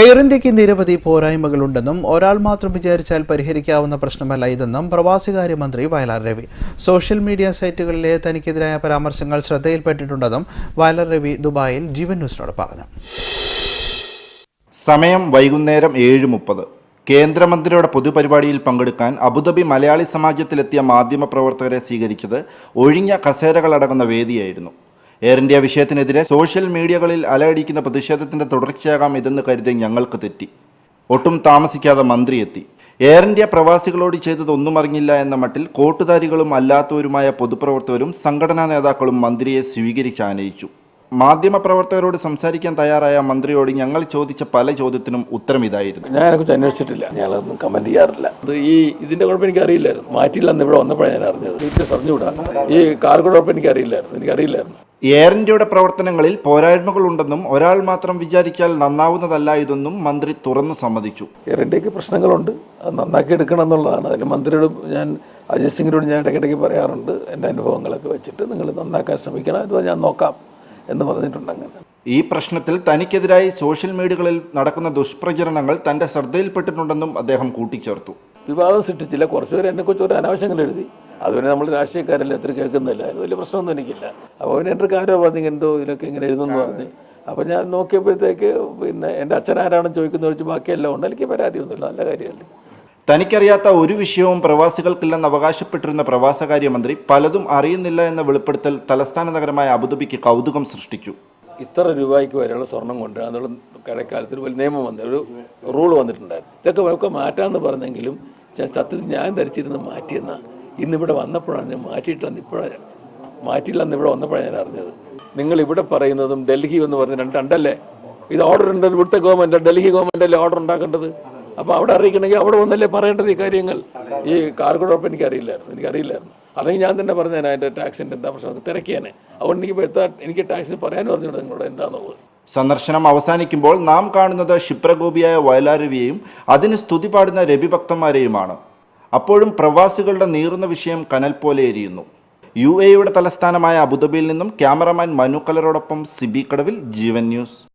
Air ഇന്ത്യയ്ക്ക് നിരവധി പോരായ്മകളുണ്ടെന്നും ഒരാൾ മാത്രം വിചാരിച്ചാൽ പരിഹരിക്കാവുന്ന പ്രശ്നമല്ല ഇതെന്നും പ്രവാസികാര്യമന്ത്രി വയലാർ രവി. സോഷ്യൽ മീഡിയ സൈറ്റുകളിലെ തനിക്കെതിരായ പരാമർശങ്ങൾ ശ്രദ്ധയിൽപ്പെട്ടിട്ടുണ്ടെന്നും വയലാർ രവി ദുബായിൽ ജീവൻ ന്യൂസിനോട് പറഞ്ഞു. സമയം വൈകുന്നേരം ഏഴ് മുപ്പത്. കേന്ദ്രമന്ത്രിയുടെ പൊതുപരിപാടിയിൽ പങ്കെടുക്കാൻ അബുദാബി മലയാളി സമാജത്തിലെത്തിയ മാധ്യമപ്രവർത്തകരെ സ്വീകരിച്ചത് ഒഴിഞ്ഞ കസേരകളടങ്ങുന്ന വേദിയായിരുന്നു. എയർ ഇന്ത്യ വിഷയത്തിനെതിരെ സോഷ്യൽ മീഡിയകളിൽ അലയടിക്കുന്ന പ്രതിഷേധത്തിന്റെ തുടർച്ചയാകാം ഇതെന്ന് കരുതി ഞങ്ങൾക്ക് തെറ്റി. ഒട്ടും താമസിക്കാതെ മന്ത്രി എത്തി. എയർ ഇന്ത്യ പ്രവാസികളോട് ചെയ്തത് ഒന്നും അറിഞ്ഞില്ല എന്ന മട്ടിൽ കോട്ടുധാരികളും അല്ലാത്തവരുമായ പൊതുപ്രവർത്തകരും സംഘടനാ നേതാക്കളും മന്ത്രിയെ സ്വീകരിച്ച് സ്വീകരിച്ചാനയിച്ചു മാധ്യമപ്രവർത്തകരോട് സംസാരിക്കാൻ തയ്യാറായ മന്ത്രിയോട് ഞങ്ങൾ ചോദിച്ച പല ചോദ്യത്തിനും ഉത്തരം ഇതായിരുന്നു. ഞാൻ അതിനെക്കുറിച്ച് അന്വേഷിച്ചിട്ടില്ല. ഞങ്ങളൊന്നും കമന്റ് ചെയ്യാറില്ല. അത് ഈ ഇതിന്റെ കുഴപ്പം എനിക്ക് അറിയില്ലായിരുന്നു മാറ്റില്ല എന്ന് ഇവിടെ വന്നപ്പോഴാണ് ഞാൻ അറിഞ്ഞത്. ഡീറ്റെയിൽസ് അറിഞ്ഞുകൂടാ ഈ കാർഗോ കുഴപ്പം എനിക്ക് അറിയില്ലായിരുന്നു എനിക്ക് അറിയില്ലായിരുന്നു എയർ ഇന്ത്യയുടെ പ്രവർത്തനങ്ങളിൽ പോരായ്മകളുണ്ടെന്നും ഒരാൾ മാത്രം വിചാരിച്ചാൽ നന്നാവുന്നതല്ല ഇതെന്നും മന്ത്രി തുറന്നു സമ്മതിച്ചു. എയർ ഇന്ത്യയ്ക്ക് പ്രശ്നങ്ങളുണ്ട്. അത് നന്നാക്കി എടുക്കണം എന്നുള്ളതാണ്. അതിന് മന്ത്രിയോട് ഞാൻ അജിത് സിംഗിനോട് ഞാൻ ഇടയ്ക്കിടയ്ക്ക് പറയാറുണ്ട്. എന്റെ അനുഭവങ്ങളൊക്കെ വെച്ചിട്ട് നിങ്ങൾ നന്നാക്കാൻ ശ്രമിക്കണം. അത് ഞാൻ നോക്കാം. എന്ന് പറഞ്ഞിട്ടുണ്ട് അങ്ങനെ ഈ പ്രശ്നത്തിൽ തനിക്കെതിരായി സോഷ്യൽ മീഡിയകളിൽ നടക്കുന്ന ദുഷ്പ്രചരണങ്ങൾ തന്റെ ശ്രദ്ധയിൽപ്പെട്ടിട്ടുണ്ടെന്നും അദ്ദേഹം കൂട്ടിച്ചേർത്തു. വിവാദം സൃഷ്ടിച്ചില്ല. കുറച്ചുപേരെ എന്നെക്കുറിച്ച് ഒരു അനാവശ്യങ്ങൾ എഴുതി. അതുവരെ നമ്മൾ രാഷ്ട്രീയക്കാരല്ല? എത്ര കേൾക്കുന്നില്ല. വലിയ പ്രശ്നമൊന്നും എനിക്കില്ല. അപ്പോൾ അവൻ എന്റെ കാര്യം പറഞ്ഞു എന്തോ ഇതിനൊക്കെ ഇങ്ങനെ എഴുതുന്നു പറഞ്ഞ്. അപ്പോൾ ഞാൻ നോക്കിയപ്പോഴത്തേക്ക് പിന്നെ എന്റെ അച്ഛൻ ആരാണെന്ന് ചോദിക്കുന്ന ചോദിച്ച് ബാക്കിയെല്ലാം ഉണ്ട്. എനിക്ക് പരാതിയൊന്നുമില്ല. നല്ല കാര്യമല്ലേ? തനിക്കറിയാത്ത ഒരു വിഷയവും പ്രവാസികൾക്കില്ലെന്ന് അവകാശപ്പെട്ടിരുന്ന പ്രവാസകാര്യമന്ത്രി പലതും അറിയുന്നില്ല എന്ന വെളിപ്പെടുത്തൽ തലസ്ഥാന നഗരമായ അബുദാബിക്ക് കൗതുകം സൃഷ്ടിച്ചു. ഇത്ര രൂപയ്ക്ക് വരെയുള്ള സ്വർണം കൊണ്ട് എന്നുള്ള കടക്കാലത്ത് ഒരു നിയമം വന്ന ഒരു റൂൾ വന്നിട്ടുണ്ടായിരുന്നു. ഇതൊക്കെ ഒക്കെ മാറ്റാമെന്ന് പറഞ്ഞെങ്കിലും സത്യത്തിൽ ഞാൻ ധരിച്ചിരുന്ന മാറ്റിയെന്നാണ് ഇന്നിവിടെ വന്നപ്പോഴാണ് ഞാൻ മാറ്റിയിട്ടെന്ന് ഇപ്പോഴാണ് മാറ്റിയില്ലെന്ന് ഇവിടെ വന്നപ്പോഴാണ് ഞാൻ അറിഞ്ഞത്. നിങ്ങൾ ഇവിടെ പറയുന്നതും ഡൽഹി എന്ന് പറഞ്ഞ രണ്ട് രണ്ടല്ലേ? ഇത് ഓർഡർ ഉണ്ട് ഇവിടുത്തെ ഗവൺമെന്റ് ഡൽഹി ഗവൺമെന്റ് അല്ലേ ഓർഡർ ഉണ്ടാക്കേണ്ടത്? അപ്പോൾ അവിടെ അറിയിക്കണമെങ്കിൽ അവിടെ വന്നല്ലേ പറയേണ്ടത് ഈ കാര്യങ്ങൾ? ഈ കാർഗോടൊപ്പം എനിക്കറിയില്ലായിരുന്നു. എനിക്കറിയില്ലായിരുന്നു. അല്ലെങ്കിൽ ഞാൻ തന്നെ പറഞ്ഞേനെ അതിന്റെ ടാക്സിന്റെ എന്താ പ്രശ്നം? തിരക്കിയേനെ അതുകൊണ്ട് എനിക്ക് എത്താ എനിക്ക് ടാക്സിന് പറയാനും പറഞ്ഞിട്ട് നിങ്ങളോട് എന്താണെന്നുള്ളത് സന്ദർശനം അവസാനിക്കുമ്പോൾ നാം കാണുന്നത് ക്ഷിപ്രകോപിയായ വയലാരവിയെയും അതിന് സ്തുതി പാടുന്ന രവിഭക്തന്മാരെയുമാണ്. അപ്പോഴും പ്രവാസികളുടെ നീറുന്ന വിഷയം കനൽ പോലെ എരിയുന്നു. യു എയുടെ തലസ്ഥാനമായ അബുദാബിയിൽ നിന്നും ക്യാമറമാൻ മനു കലറോടൊപ്പം സിബി കടവിൽ ജീവൻ ന്യൂസ്.